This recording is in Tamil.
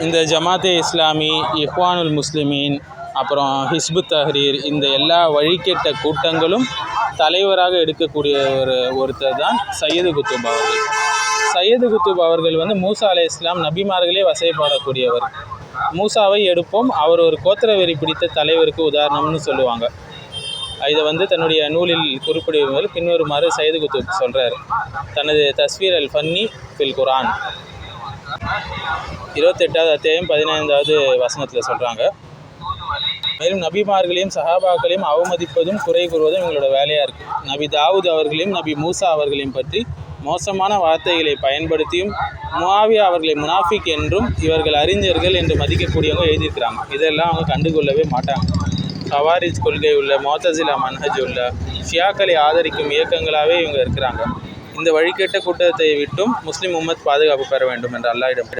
இந்த ஜமாத்தே இஸ்லாமி இஹ்வானுல் முஸ்லிமீன் அப்புறம் ஹிஸ்புத் தஹ்ரீர் இந்த எல்லா வழிகெட்ட கூட்டங்களும் தலைவராக எடுக்கக்கூடிய ஒரு ஒருத்தர் தான் சையது குத்துப் அவர்கள். சையது குத்துப் அவர்கள் வந்து மூசா அலை இஸ்லாம் நபிமார்களே வசைப்பாடக்கூடியவர் மூசாவை எடுப்போம் அவர் ஒரு கோத்திரவெறி பிடித்த தலைவருக்கு உதாரணம்னு சொல்லுவாங்க. இதை வந்து தன்னுடைய நூலில் குறிப்பிடுவது பின்வருமாறு சையது குத்துப் சொல்கிறார் தனது தஸ்வீர் அல் ஃபன்னி ஃபில் குரான் இருபத்தெட்டாவது அத்தியாயம் பதினைந்தாவது வசனத்தில் சொல்கிறாங்க மேலும் நபிமார்களையும் சஹாபாக்களையும் அவமதிப்பதும் குறை கூறுவதும் இவங்களோட வேலையாக இருக்குது நபி தாவூத் அவர்களையும் நபி மூசா அவர்களையும் பற்றி மோசமான வார்த்தைகளை பயன்படுத்தியும் முவாவியா அவர்களை முனாஃபிக் என்றும் இவர்கள் அறிஞர்கள் என்று மதிக்கக்கூடியவங்க எழுதியிருக்கிறாங்க. இதெல்லாம் அவங்க கண்டுகொள்ளவே மாட்டாங்க. ஹவாரிஜ் கொள்கை உள்ள மோத்தசிலா மன்ஹஜ் உள்ள ஷியாக்களை ஆதரிக்கும் இயக்கங்களாகவே இவங்க இருக்கிறாங்க. இந்த வழிகேட்ட கூட்டத்தை விட்டும் முஸ்லிம் உம்மத் பாதுகாப்பு பெற வேண்டும் என்று அல்லாஹ்விடம்